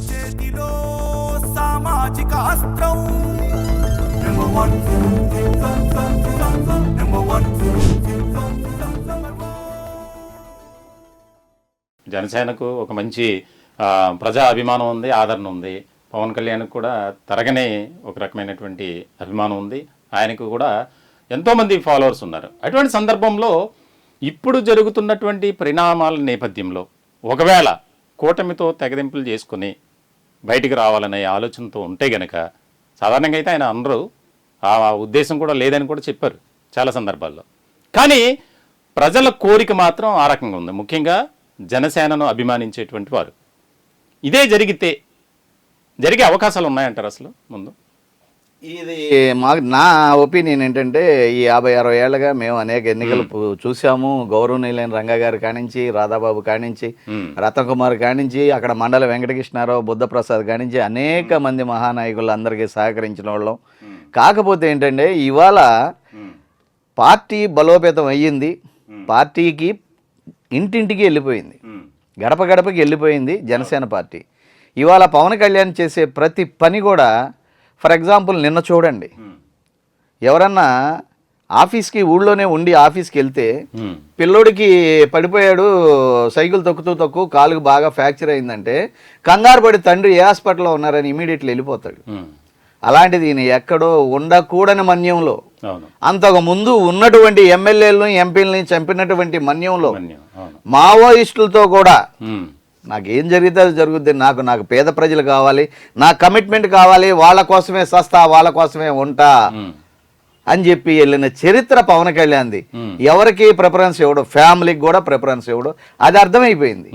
చేతిలో సామాజిక అస్త్రం జనసేనకు ఒక మంచి ప్రజా అభిమానం ఉంది ఆదరణ ఉంది పవన్ కళ్యాణ్కి కూడా తరగనే ఒక రకమైనటువంటి అభిమానం ఉంది ఆయనకు కూడా ఎంతోమంది ఫాలోవర్స్ ఉన్నారు అటువంటి సందర్భంలో ఇప్పుడు జరుగుతున్నటువంటి పరిణామాల నేపథ్యంలో ఒకవేళ కూటమితో తెగదింపులు చేసుకుని బయటికి రావాలనే ఆలోచనతో ఉంటే గనక సాధారణంగా అయితే ఆయన అందరూ ఆ ఉద్దేశం కూడా లేదని కూడా చెప్పారు చాలా సందర్భాల్లో. కానీ ప్రజల కోరిక మాత్రం ఆ రకంగా ఉంది. ముఖ్యంగా జనసేనను అభిమానించేటువంటి వారు. ఇదే జరిగితే జరిగే అవకాశాలు ఉన్నాయంటారు అసలు ముందు? ఇది మా నా ఒపీనియన్ ఏంటంటే ఈ యాభై అరవై ఏళ్ళగా మేము అనేక ఎన్నికలు చూసాము గౌరవనీయులైన రంగా గారి కానించి రాధాబాబు కానించి. రతన్ కానించి అక్కడ మండల వెంకటకృష్ణారావు బుద్ధప్రసాద్ కానించి అనేక మంది మహానాయకులు అందరికీ సహకరించిన వాళ్ళం. కాకపోతే ఏంటంటే ఇవాళ పార్టీ బలోపేతం అయ్యింది. పార్టీకి ఇంటింటికి వెళ్ళిపోయింది. గడప గడపకి వెళ్ళిపోయింది జనసేన పార్టీ. ఇవాళ పవన్ కళ్యాణ్ చేసే ప్రతి పని కూడా ఫర్ ఎగ్జాంపుల్ నిన్న చూడండి. ఎవరన్నా ఆఫీస్కి ఊళ్ళోనే ఉండి ఆఫీస్కి వెళ్తే. పిల్లోడికి పడిపోయాడు సైకిల్ తొక్కుతూ తొక్కు కాలుకు బాగా ఫ్రాక్చర్ అయిందంటే కంగారు పడి తండ్రి ఏ హాస్పిటల్లో ఉన్నారని ఇమీడియట్లీ వెళ్ళిపోతాడు. అలాంటిది ఈయన ఎక్కడో ఉండకూడని మన్యంలో అంతకు ముందు ఉన్నటువంటి ఎమ్మెల్యేలను ఎంపీలని చంపినటువంటి మన్యంలో మావోయిస్టులతో కూడా నాకేం జరిగితే అది జరుగుద్ది. నాకు నాకు పేద ప్రజలు కావాలి. నా కమిట్మెంట్ కావాలి. వాళ్ళ కోసమే సస్తా వాళ్ళ కోసమే ఉంటా. అని చెప్పి వెళ్ళిన చరిత్ర పవన్ కళ్యాణ్ది. ఎవరికి ప్రిఫరెన్స్ ఇవ్వడు ఫ్యామిలీకి కూడా ప్రిఫరెన్స్ ఇవ్వడు అది అర్థమైపోయింది.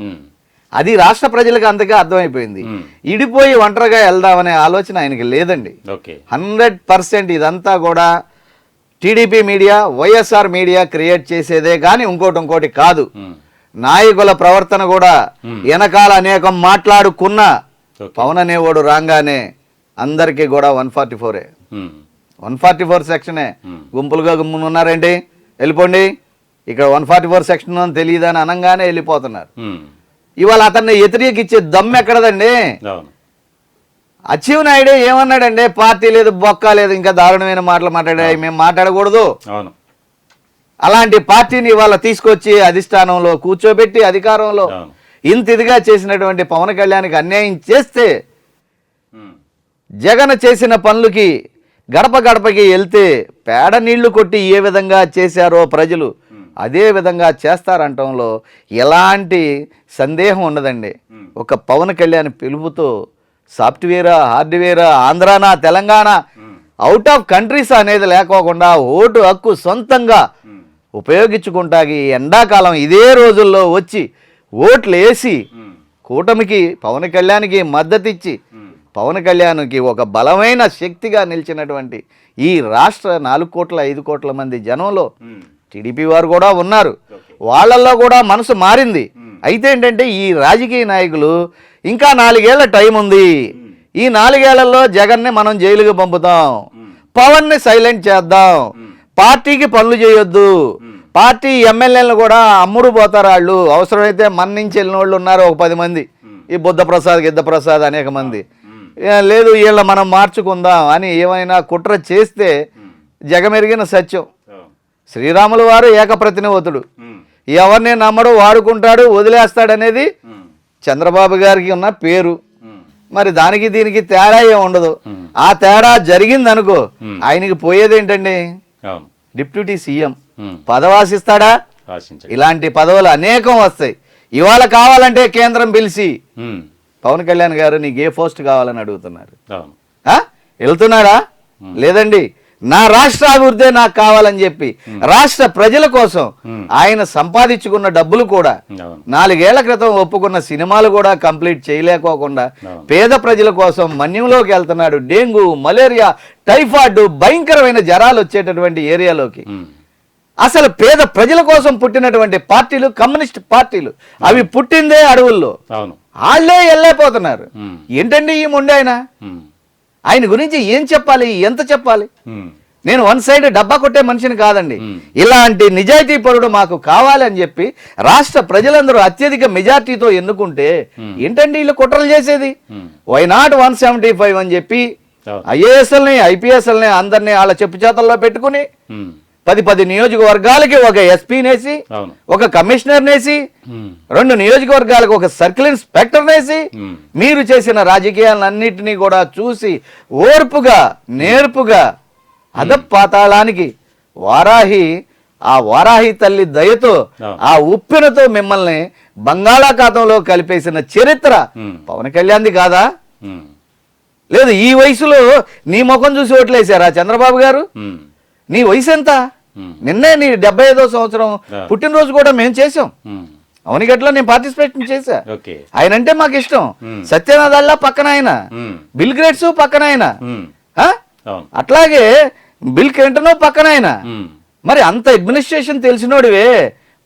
అది రాష్ట్ర ప్రజలకు అంతగా అర్థమైపోయింది. ఇడిపోయి ఒంటరిగా వెళ్దామనే ఆలోచన ఆయనకి లేదండి. హండ్రెడ్ పర్సెంట్ ఇదంతా కూడా TDP media YSR media create చేసేదే కానీ ఇంకోటి ఇంకోటి కాదు. నాయకుల ప్రవర్తన కూడా మ్మ్. వెనకాల అనేకం మాట్లాడుకున్న. పవన్ అనేవాడు రాగానే అందరికీ కూడా వన్ ఫార్టీ ఫోరే. మ్మ్. వన్ ఫార్టీ ఫోర్ సెక్షనే. మ్మ్. గుంపులుగా గుమ్మున ఉన్నారేంటి వెళ్ళిపోండి. ఇక్కడ వన్ ఫార్టీ ఫోర్ సెక్షన్ అని తెలియదని అనగానే వెళ్ళిపోతున్నారు. ఇవాళ అతన్ని వ్యతిరేకించే దమ్ము ఎక్కడదండి? అచ్చెవ్ నాయుడు ఏమన్నాడండి? పార్టీ లేదు బొక్క లేదు ఇంకా దారుణమైన మాటలు మాట్లాడాయి. మేము మాట్లాడకూడదు. అవును. అలాంటి పార్టీని ఇవాళ తీసుకొచ్చి అధిష్టానంలో కూర్చోబెట్టి అధికారంలో. ఇంత ఇదిగా చేసినటువంటి పవన్ కళ్యాణ్కి అన్యాయం చేస్తే. జగన్ చేసిన పనులకి గడప గడపకి వెళ్తే పేడ నీళ్ళు కొట్టి ఏ విధంగా చేశారో ప్రజలు అదే విధంగా చేస్తారంటంలో ఎలాంటి సందేహం ఉండదండి ఒక పవన్ కళ్యాణ్ పిలుపుతో సాఫ్ట్వేరా హార్డ్వేరా ఆంధ్రానా తెలంగాణ అవుట్ ఆఫ్ కంట్రీస్ అనేది లేకోకుండా ఓటు హక్కు సొంతంగా ఉపయోగించుకుంటాకి ఎండాకాలం ఇదే రోజుల్లో వచ్చి ఓట్లు వేసి. కూటమికి పవన్ కళ్యాణ్కి మద్దతు ఇచ్చి మ్మ్. పవన్ కళ్యాణ్కి ఒక బలమైన శక్తిగా నిలిచినటువంటి ఈ రాష్ట్ర నాలుగు కోట్ల ఐదు కోట్ల మంది జనంలో. టీడీపీ వారు కూడా ఉన్నారు. వాళ్ళల్లో కూడా మనసు మారింది. అయితే ఏంటంటే ఈ రాజకీయ నాయకులు ఇంకా నాలుగేళ్ళ టైం ఉంది. ఈ నాలుగేళ్ళలో జగన్ని మనం జైలుకి పంపుతాం. పవన్ని సైలెంట్ చేద్దాం. పార్టీకి పనులు చేయొద్దు. పార్టీ ఎమ్మెల్యేలను కూడా అమ్ముడు పోతారు వాళ్ళు అవసరమైతే మన నుంచి వెళ్ళిన వాళ్ళు ఉన్నారు ఒక పది మంది. ఈ బుద్ధప్రసాద్ గిద్దప్రసాద్ అనేక మంది. లేదు వీళ్ళ మనం మార్చుకుందాం అని ఏమైనా కుట్ర చేస్తే జగమెరిగిన సత్యం. శ్రీరాములు వారు ఏకప్రతినివతుడు. ఎవరిని నమ్మడు వాడుకుంటాడు వదిలేస్తాడనేది. చంద్రబాబు గారికి ఉన్న పేరు. మరి దానికి దీనికి తేడా ఏం ఉండదు. ఆ తేడా జరిగింది అనుకో ఆయనకి పోయేది ఏంటండి డిప్యూటీ సీఎం. పదవాసిస్తాడా? ఇలాంటి పదవులు అనేకం వస్తాయి. ఇవాళ కావాలంటే కేంద్రం పిలిచి. పవన్ కళ్యాణ్ గారు నీకు ఏ పోస్ట్ కావాలని అడుగుతున్నారు? వెళ్తున్నాడా లేదండి. నా రాష్ట్ర అభివృద్ధి నాకు కావాలని చెప్పి రాష్ట్ర ప్రజల కోసం ఆయన సంపాదించుకున్న డబ్బులు కూడా నాలుగేళ్ళ క్రితం ఒప్పుకున్న సినిమాలు కూడా కంప్లీట్ చేయలేకోకుండా. పేద ప్రజల కోసం మన్యంలోకి వెళ్తున్నాడు డెంగ్యూ మలేరియా టైఫాయిడ్ భయంకరమైన జ్వరాలు వచ్చేటటువంటి ఏరియాలోకి. అసలు పేద ప్రజల కోసం పుట్టినటువంటి పార్టీలు కమ్యూనిస్ట్ పార్టీలు. అవి పుట్టిందే అడవుల్లో. వాళ్ళే వెళ్ళైపోతున్నారు మ్మ్. ఏంటండి ఈ ముండే ఆయన గురించి ఏం చెప్పాలి ఎంత చెప్పాలి. నేను వన్ సైడ్ డబ్బా కొట్టే మనిషిని కాదండి. ఇలాంటి నిజాయితీ పరుడు మాకు కావాలి అని చెప్పి రాష్ట్ర ప్రజలందరూ అత్యధిక మెజార్టీతో ఎన్నుకుంటే ఏంటండి వీళ్ళు కుట్రలు చేసేది. Why not one seventy five అని చెప్పి. ఐఏఎస్ఎల్ని ఐపీఎస్ఎల్ని అందరినీ వాళ్ళ చెప్పు చేతల్లో పెట్టుకుని పది పది నియోజకవర్గాలకి ఒక ఎస్పీనేసి ఒక కమిషనర్నేసి ఉమ్, రెండు నియోజకవర్గాలకు ఒక సర్కిల్ ఇన్స్పెక్టర్నేసి ఉమ్, మీరు చేసిన రాజకీయాలన్నింటినీ కూడా చూసి ఓర్పుగా నేర్పుగా అధపాతాళానికి వారాహి ఆ వారాహి తల్లి దయతో. ఆ ఉప్పెనతో మిమ్మల్ని బంగాళాఖాతంలో కలిపేసిన చరిత్ర పవన్ కళ్యాణ్ది కాదా? లేదు ఈ వయసులో నీ ముఖం చూసి ఓట్లేశారా చంద్రబాబు గారు? నీ వయసు ఎంత నిన్నే నీ డెబ్బై ఐదో సంవత్సరం. పుట్టినరోజు కూడా మేము చేసాం అవనిగట్లో నేను పార్టిసిపేట్ చేశా. ఆయన అంటే మాకు ఇష్టం మ్మ్. సత్యనాథ్ అల్లా పక్కన ఆయన బిల్ గ్రేట్స్ పక్కన ఆయన అట్లాగే బిల్ క్లింటన్ పక్కన ఆయన మరి అంత అడ్మినిస్ట్రేషన్ తెలిసినోడివే.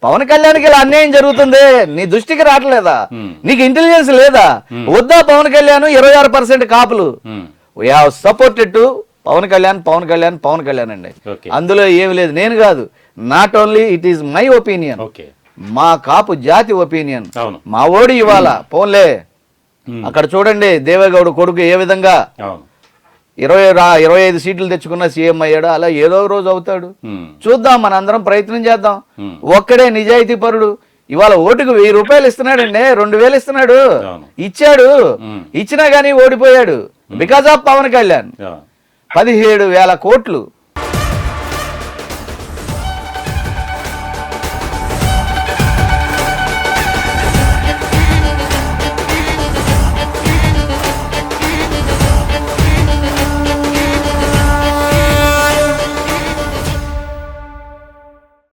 పవన్ కళ్యాణ్కి ఇలా అన్యాయం జరుగుతుంది. నీ దృష్టికి రావట్లేదా. నీకు ఇంటెలిజెన్స్ లేదా? వద్దా పవన్ కళ్యాణ్? ఇరవై ఆరు పర్సెంట్ కాపులు. We have supported to Pawan Kalyan Pawan Kalyan Pawan Kalyan అండి. అందులో ఏమి లేదు. నేను కాదు. Not only it is my opinion మా కాపు జాతి ఒపీనియన్ మా ఓడి ఇవాళ. పోన్లే. ఉమ్, అక్కడ చూడండి దేవేగౌడ కొడుకు ఏ విధంగా ఇరవై ఇరవై ఐదు సీట్లు తెచ్చుకున్న సీఎం అయ్యాడు. అలా ఏదో రోజు అవుతాడు. ఉమ్, చూద్దాం మనందరం ప్రయత్నం చేద్దాం. ఒక్కడే నిజాయితీ పరుడు. ఇవాళ ఓటుకు వెయ్యి రూపాయలు ఇస్తున్నాడండి. రెండు వేలు ఇస్తున్నాడు. ఇచ్చాడు. ఇచ్చినా గానీ ఓడిపోయాడు. Because of Pawan Kalyan. పదిహేడు వేల కోట్లు